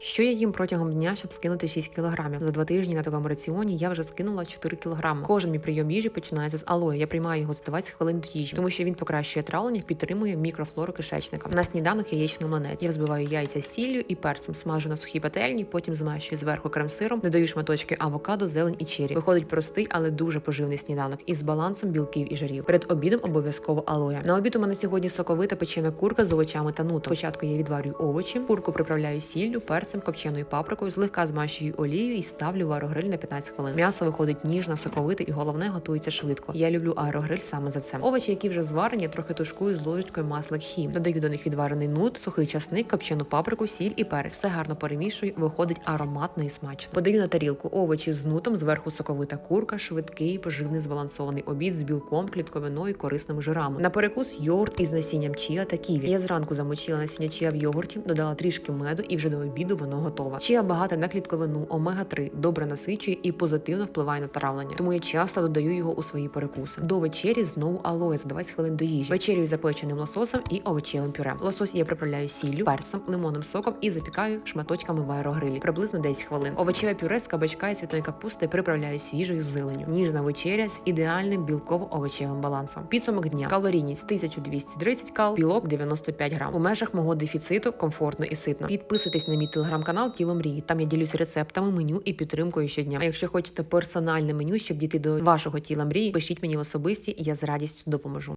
Що я їм протягом дня, щоб скинути 6 кілограмів? За два тижні на такому раціоні я вже скинула 4 кілограми. Кожен мій прийом їжі починається з алої. Я приймаю його за 20 хвилин до їжі, тому що він покращує травлення, підтримує мікрофлору кишечника. На сніданок яєчний млинець. Я взбиваю яйця сіллю і перцем, смажу на сухій пательні, потім змащую зверху крем-сиром, додаю шматочки авокадо, зелень і чері. Виходить простий, але дуже поживний сніданок із балансом білків і жирів. Перед обідом обов'язково алоя. На обід у мене сьогодні соковита печена курка з овочами та нутом. Спочатку я відварюю овочі, курку приправляю сіллю, перцем, копченою паприкою, злегка змащую олією і ставлю в аерогриль на 15 хвилин. М'ясо виходить ніжне, соковите і головне готується швидко. Я люблю аерогриль саме за це. Овочі, які вже зварені, трохи тушкую з ложечкою масла кхі. Додаю до них відварений нут, сухий часник, копчену паприку, сіль і перець. Все гарно перемішую, виходить ароматно і смачно. Подаю на тарілку овочі з нутом, зверху соковита курка, швидкий, поживний збалансований обід з білком, клітковиною, корисними жирами. На перекус йогурт із насінням чія та ківі. Я зранку замочила насіння чія в йогурті, додала трішки меду і вже до обіду воно готове. Чия багата на клітковину, омега 3 добре насичує і позитивно впливає на травлення. Тому я часто додаю його у свої перекуси. До вечері знову алоє за 20 хвилин до їжі. Вечерю запеченим лососем і овочевим пюре. Лосось я приправляю сіллю, перцем, лимонним соком і запікаю шматочками в аерогрилі. Приблизно 10 хвилин. Овочеве пюре з кабачка і цвітної капусти приправляю свіжою зеленю. Ніжна вечеря з ідеальним білково-овочевим балансом. Підсумок дня. Калорійність 1230 кал, білок 95 грам. У межах мого дефіциту комфортно і ситно. Підписуйтесь на мій телеграм-канал Тіло мрії. Там я ділюсь рецептами, меню і підтримкою щодня. А якщо хочете персональне меню, щоб дійти до вашого тіла мрії, пишіть мені в особисті, і я з радістю допоможу.